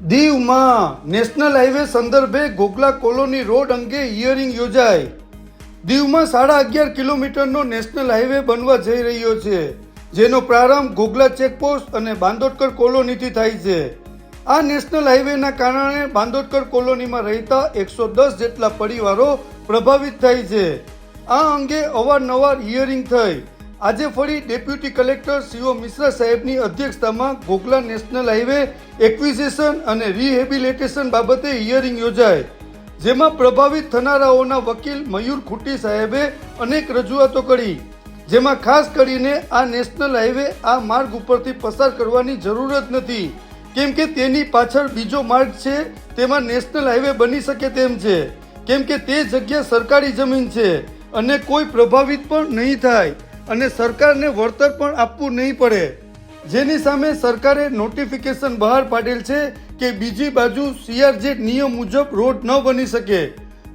દીવમાં national highway સંદર્ભે Gogla colony road અંગે હિયરિંગ યોજાઈ. દીવમાં સાડા અગિયાર કિલોમીટરનો નેશનલ હાઈવે બનવા જઈ રહ્યો છે, જેનો પ્રારંભ ગોગલા ચેકપોસ્ટ અને બાંદોડકર કોલોનીથી થાય છે. આ નેશનલ હાઈવેના કારણે બાંદોડકર કોલોનીમાં રહેતા એકસો દસ જેટલા પરિવારો પ્રભાવિત થાય છે. આ અંગે અવારનવાર હિયરિંગ થઈ. આજે ફરી ડેપ્યુટી કલેક્ટર સીઓ મિશ્રા સાહેબની અધ્યક્ષતામાં ગોગલા નેશનલ હાઈવે એક્વિઝિશન અને રિહેબિલિટેશન બાબતે હિયરિંગ યોજાય, જેમાં પ્રભાવિત થનારાઓના વકીલ મયુર ખુટી સાહેબે અનેક રજૂઆતો કરી, જેમાં ખાસ કરીને આ નેશનલ હાઈવે આ માર્ગ ઉપરથી પસાર કરવાની જરૂર જ નથી, કેમ કે તેની પાછળ બીજો માર્ગ છે, તેમાં નેશનલ હાઈવે બની શકે તેમ છે, કેમ કે તે જગ્યા સરકારી જમીન છે અને કોઈ પ્રભાવિત પણ નહીં થાય. અને સરકારને વળતર પણ આપવું નહીં પડે. જેની સામે સરકારે નોટિફિકેશન બહાર પાડેલ છે કે બીજી બાજુ સીઆરજેડ નિયમ મુજબ રોડ ન બની શકે.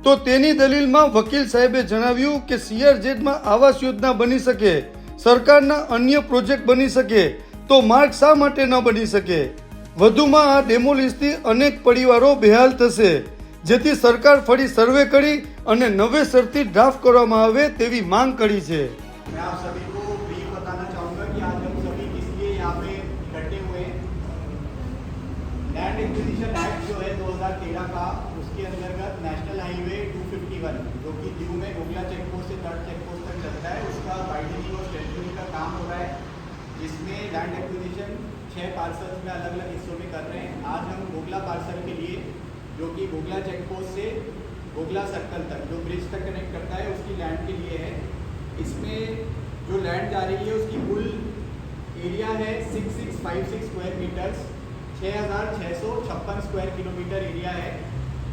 તો તેની દલીલમાં વકીલ સાહેબે જણાવ્યું કે સીઆરજેડમાં આવાસ યોજના બની શકે. સરકારના અન્ય પ્રોજેક્ટ બની શકે. તો માર્ગ શા માટે ન બની શકે? વધુમાં આ ડેમોલિશથી અનેક પરિવારો બેહાલ થશે. જેથી સરકાર ફરી સર્વે કરી અને નવેસરથી ડ્રાફ્ટ કરવામાં આવે તેવી માંગ કરી છે. मैं आप सभी को ब्रीफ बताना चाहूँगा कि आज हम सभी किस लिए यहाँ पे इकट्ठे हुए हैं। लैंड एक्विजिशन एक्ट जो है 2013 का, उसके अंतर्गत नेशनल हाईवे 251 जो कि दीव में गोगला चेक पोस्ट से थर्ड चेक पोस्ट तक चलता है, उसका वाइडनिंग और स्ट्रेंथनिंग का काम हो रहा है, जिसमें लैंड एक्विजिशन छः पार्सल्स में अलग अलग हिस्सों में कर रहे हैं। आज हम गोगला पार्सल के लिए, जो कि गोगला चेक पोस्ट से गोगला सर्कल तक, जो ब्रिज तक कनेक्ट करता है, उसकी लैंड के लिए है इसमें जो लैंड जा है, उसकी कुल एरिया है six six five six square metres छः हज़ार छः सौ छप्पन स्क्वायर किलोमीटर एरिया है।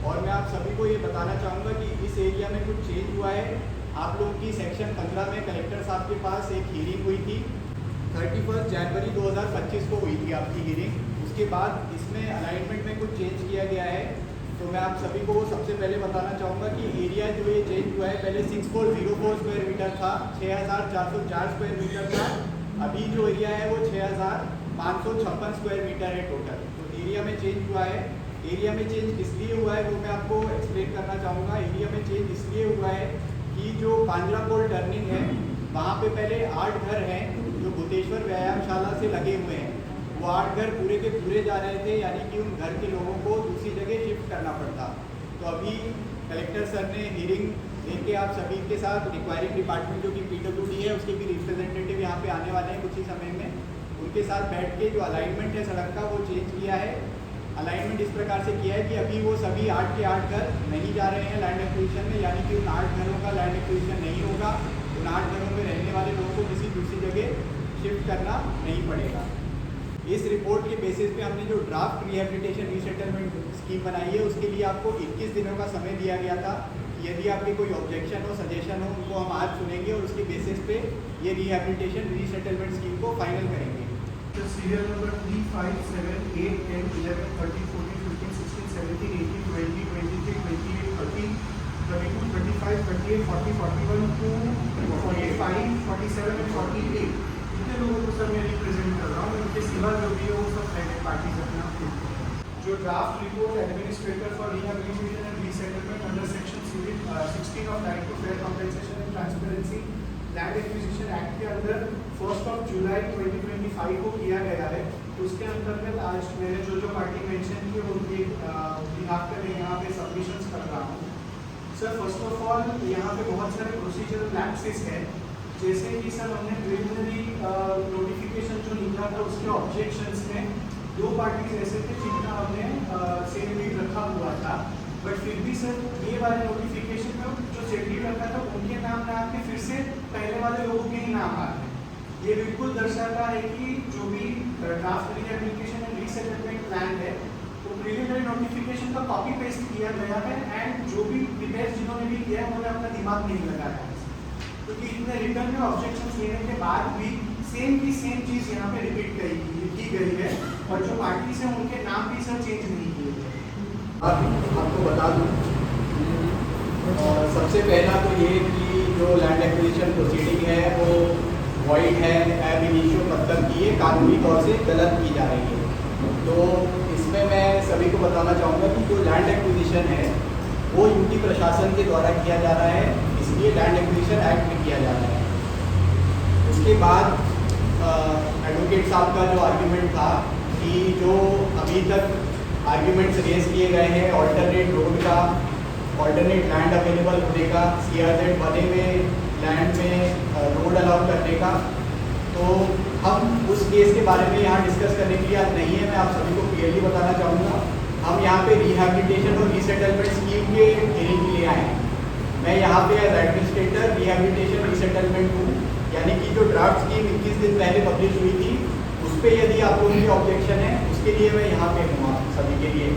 और मैं आप सभी को ये बताना चाहूँगा कि इस एरिया में कुछ चेंज हुआ है। आप लोगों की सेक्शन पंद्रह में कलेक्टर साहब के पास एक हीरिंग हुई थी। थर्टी फ़र्स्ट जनवरी दो हज़ार पच्चीस को हुई थी आपकी हीरिंग उसके बाद इसमें अलाइनमेंट में कुछ चेंज किया गया है। तो मैं आप सभी को सबसे पहले बताना चाहूँगा कि एरिया जो ये चेंज हुआ है, पहले six four zero four square metre था छः हज़ार चार सौ चार स्क्वायर मीटर था। अभी जो एरिया है वो छः हज़ार पाँच सौ छप्पन स्क्वायर मीटर है टोटल तो एरिया में चेंज हुआ है। एरिया में चेंज इसलिए हुआ है वो मैं आपको एक्सप्लेन करना चाहूँगा। एरिया में चेंज इसलिए हुआ है कि जो पांजरापोल टर्निंग है, वहाँ पे पहले आठ घर हैं जो भूतेश्वर व्यायामशाला से लगे हुए हैं। वो आठ घर पूरे के पूरे जा रहे थे, यानी कि उन घर के लोगों को दूसरी जगह शिफ्ट करना पड़ता। तो अभी कलेक्टर सर ने हियरिंग लेके आप सभी के साथ रिक्वायरिंग डिपार्टमेंट जो कि पीडब्ल्यूडी है, उसके भी रिप्रेजेंटेटिव यहाँ पे आने वाले हैं कुछ ही समय में, उनके साथ बैठ के जो अलाइनमेंट है सड़क का, वो चेंज किया है। अलाइनमेंट इस प्रकार से किया है कि अभी वो सभी आठ के आठ घर नहीं जा रहे हैं लैंड एक्विजिशन में, यानी कि उन आठ घरों का लैंड एक्विजिशन नहीं होगा। उन आठ घरों में रहने वाले लोगों को किसी दूसरी जगह शिफ्ट करना नहीं पड़ेगा। इस रिपोर्ट के बेसिस पे हमने जो ड्राफ्ट रिहेबिलिटेशन रीसेटलमेंट स्कीम बनाई है उसके लिए आपको 21 दिनों का समय दिया गया था यदि आपके कोई ऑब्जेक्शन हो सजेशन हो उनको हम आज सुनेंगे और उसके बेसिस पे ये रिहेबिलिटेशन रीसेटलमेंट स्कीम को फाइनल करेंगे The serial number 3, 5, 7, 8, 10, 11, 13, 14, 15, 16, 17, 18, 20, 23, 28, 30, 32, 35, 38, 40, 41, 2, 45, 47 and 48. जितने लोगों को सर मैं रिप्रेजेंट कर रहा हूँ उनके सिवा जो भी है वो सब प्राइवेट पार्टीज़ अपने। जो draft report administrator for rehabilitation and resettlement under section sixteen of right to fair compensation and transparency land acquisition act के अंदर फ़र्स्ट ऑफ़ जुलाई 2025 को किया गया है। उसके अंतर्गत आज मैंने जो जो पार्टी मेंशन की उनके बिहाफ पे मैं यहाँ पे सबमिशंस कर रहा हूँ। सर फ़र्स्ट ऑफ़ ऑल यहाँ पे बहुत सारे प्रोसीजरल लैप्सेस हैं। जैसे कि सर, हमने प्रिलिमिनरी नोटिफिकेशन जो लिखा था, उसके ऑब्जेक्शंस में दो पार्टीज़ ऐसे थे जिनका हमने सेल लीड रखा हुआ था। बट फिर भी सर, ये वाले नोटिफिकेशन में जो सेल लीड रखा था, उनके नाम ना आके फिर से पहले वाले लोगों के ही नाम आ गए। ये बिल्कुल दर्शाता है कि जो भी draft rehabilitation and resettlement plan है, वो प्रिलिमिनरी नोटिफिकेशन का कॉपी पेस्ट किया गया है एंड जो भी डिटेल्स जिन्होंने भी किया है, उन्होंने अपना दिमाग नहीं लगाया। क्योंकि इतने रिटर्न में ऑब्जेक्शन लेने के बाद भी सेम की सेम चीज़ यहाँ पे रिपीट गई की गई है और जो पार्टीज़ हैं उनके नाम भी सर चेंज नहीं किए आपको बता दूँ सबसे पहला तो ये कि जो लैंड एक्विजिशन प्रोसीडिंग है, वो वॉइड है एब इनिशियो मतलब कि ये कानूनी तौर से गलत की जा रही है। तो इसमें मैं सभी को बताना चाहूँगा कि जो लैंड एक्विजिशन है, वो यूटी प्रशासन के द्वारा किया जा रहा है। इसलिए लैंड एक्विजिशन एक्ट में किया जा रहा है। उसके बाद एडवोकेट साहब का जो आर्ग्यूमेंट था कि जो अभी तक आर्ग्यूमेंट्स रेज किए गए हैं ऑल्टरनेट रोड का ऑल्टरनेट लैंड अवेलेबल होने का सी आर जेड बने हुए लैंड में रोड अलाउ करने का तो हम उस केस के बारे में यहाँ डिस्कस करने के लिए नहीं है। मैं आप सभी को क्लियरली बताना चाहूँगा। हम यहाँ पे रिहेबिलिटेशन और रीसेटलमेंट स्कीम के देने के लिए आए हैं। मैं यहाँ पे एज एडमिनिस्ट्रेटर रिहेबिलिटेशन रीसेटलमेंट हूँ। यानी कि जो ड्राफ्ट स्कीम इक्कीस दिन पहले पब्लिश हुई थी, उस पर यदि आप लोगों ऑब्जेक्शन है, उसके लिए मैं यहाँ पे हूँ आप सभी के लिए।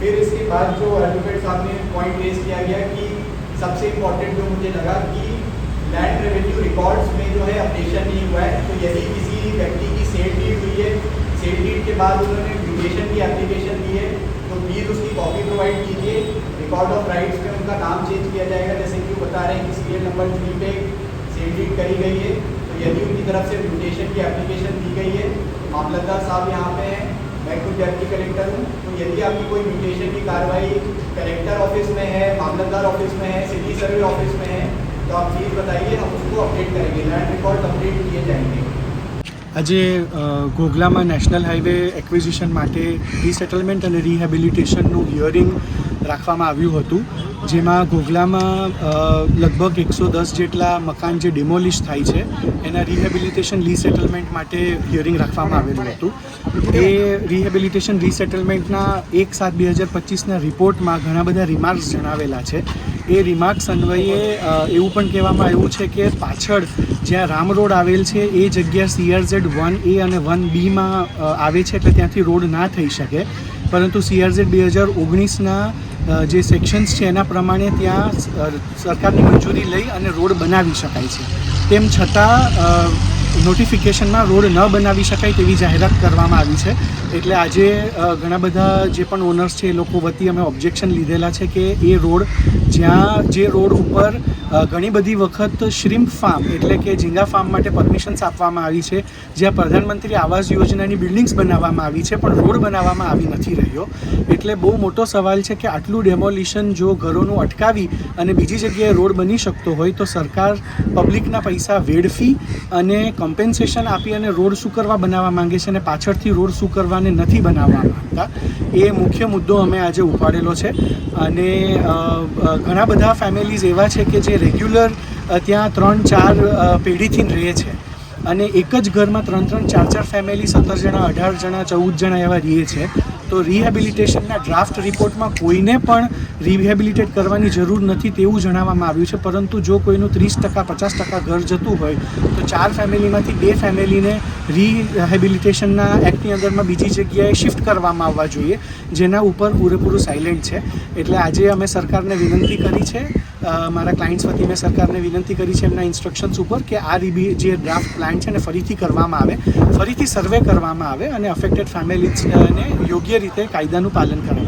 फिर इसके बाद जो एडवोकेट साहब ने पॉइंट रेज किया गया कि सबसे इम्पोर्टेंट जो मुझे लगा कि लैंड रेवेन्यू रिकॉर्ड्स में जो है अपडेशन नहीं हुआ है। तो यदि किसी व्यक्ति की सेल डीड हुई है सेल डीड के बाद उन्होंने म्यूटेशन की एप्लीकेशन दी है प्लीज़ उसकी कॉपी प्रोवाइड कीजिए रिकॉर्ड ऑफ़ राइट्स में उनका नाम चेंज किया जाएगा, जैसे कि वो बता रहे हैं कि सीरियल नंबर थ्री पे डीड करी गई है। तो यदि उनकी तरफ़ से म्यूटेशन की एप्लीकेशन दी गई है तो मामलतदार साहब यहाँ पे हैं, मैं खुद डेप्टी कलेक्टर हूँ। तो यदि आपकी कोई म्यूटेशन की कार्रवाई कलेक्टर ऑफ़िस में है, मामलतदार ऑफ़िस में है सिटी सर्वे ऑफ़िस में है तो आप प्लीज़ बताइए, हम उसको अपडेट करेंगे लैंड रिकॉर्ड अपडेट किए जाएँगे। આજે ઘોઘલામાં નેશનલ હાઈવે એક્વિઝિશન માટે રીસેટલમેન્ટ અને રિહેબિલિટેશનનું હિયરિંગ રાખવામાં આવ્યું હતું. જેમાં ઘોઘલામાં લગભગ એકસો દસ જેટલા મકાન જે ડિમોલિશ થાય છે, એના રિહેબિલિટેશન રીસેટલમેન્ટ માટે હિયરિંગ રાખવામાં આવેલું હતું. એ રિહેબિલિટેશન રીસેટલમેન્ટના એક સાત બે હજાર પચીસના રિપોર્ટમાં ઘણા બધા રિમાર્ક્સ જણાવેલા છે. એ રિમાર્ક્સ અન્વયે એવું પણ કહેવામાં આવ્યું છે કે પાછળ જ્યાં રામ રોડ આવેલ છે, એ જગ્યા સીઆરઝેડ વન એ અને વન બીમાં આવે છે, એટલે ત્યાંથી રોડ ના થઈ શકે. પરંતુ સીઆરઝેડ બે હજાર ઓગણીસના જે સેક્શન્સ છે એના પ્રમાણે ત્યાં સરકારની મંજૂરી લઈ અને રોડ બનાવી શકાય છે. તેમ છતાં નોટિફિકેશનમાં રોડ ન બનાવી શકાય તેવી જાહેરાત કરવામાં આવી છે. એટલે આજે ઘણા બધા જે પણ ઓનર્સ છે એ લોકો વતી અમે ઓબ્જેક્શન લીધેલા છે કે એ રોડ જ્યાં, જે રોડ ઉપર ઘણી બધી વખત શ્રીમ્પ ફાર્મ એટલે કે ઝીંગા ફાર્મ માટે પરમિશન્સ આપવામાં આવી છે, જ્યાં પ્રધાનમંત્રી આવાસ યોજનાની બિલ્ડિંગ્સ બનાવવામાં આવી છે, પણ રોડ બનાવવામાં આવી નથી રહ્યો. એટલે બહુ મોટો સવાલ છે કે આટલું ડેમોલિશન જો ઘરોનું અટકાવી અને બીજી જગ્યાએ રોડ બની શકતો હોય તો સરકાર પબ્લિકના પૈસા વેડફી અને કમ્પેન્સેશન આપી અને રોડ સુકરવા બનાવવા માંગે છે અને પાછળથી રોડ સુકરવાને નથી બનાવવા માંગતા. એ મુખ્ય મુદ્દો અમે આજે ઉપાડેલો છે. અને ઘણા બધા ફેમિલીઝ એવા છે કે જે રેગ્યુલર ત્યાં ત્રણ, ચાર પેઢીથી રહે છે. અને એક જ ઘરમાં ત્રણ ત્રણ, ચાર ચાર ફેમિલી સત્તર જણા, અઢાર જણા, ચૌદ જણા એવા રહે છે. તો રિહેબિલિટેશનના ડ્રાફ્ટ રિપોર્ટમાં કોઈને પણ રિહેબિલિટેટ કરવાની જરૂર નથી તેવું જણાવવામાં આવ્યું છે. પરંતુ જો કોઈનું ત્રીસ ટકા, પચાસ ટકા ઘર જતું હોય, તો ચાર ફેમિલીમાંથી બે ફેમિલીને રિહેબિલિટેશનના એક્ટની અંદરમાં બીજી જગ્યાએ શિફ્ટ કરવામાં આવવા જોઈએ, જેના ઉપર પૂરેપૂરું સાયલેન્ટ છે. એટલે આજે અમે સરકારને વિનંતી કરી છે મારા ક્લાયન્ટ્સ વતી મેં સરકારને વિનંતી કરી છે એમના ઇન્સ્ટ્રક્શન્સ ઉપર કે આ રીબી જે ડ્રાફ્ટ પ્લાન છે એને ફરીથી કરવામાં આવે, ફરીથી સર્વે કરવામાં આવે અને અફેક્ટેડ ફેમિલીઝને યોગ્ય રીતે કાયદાનું પાલન કરવામાં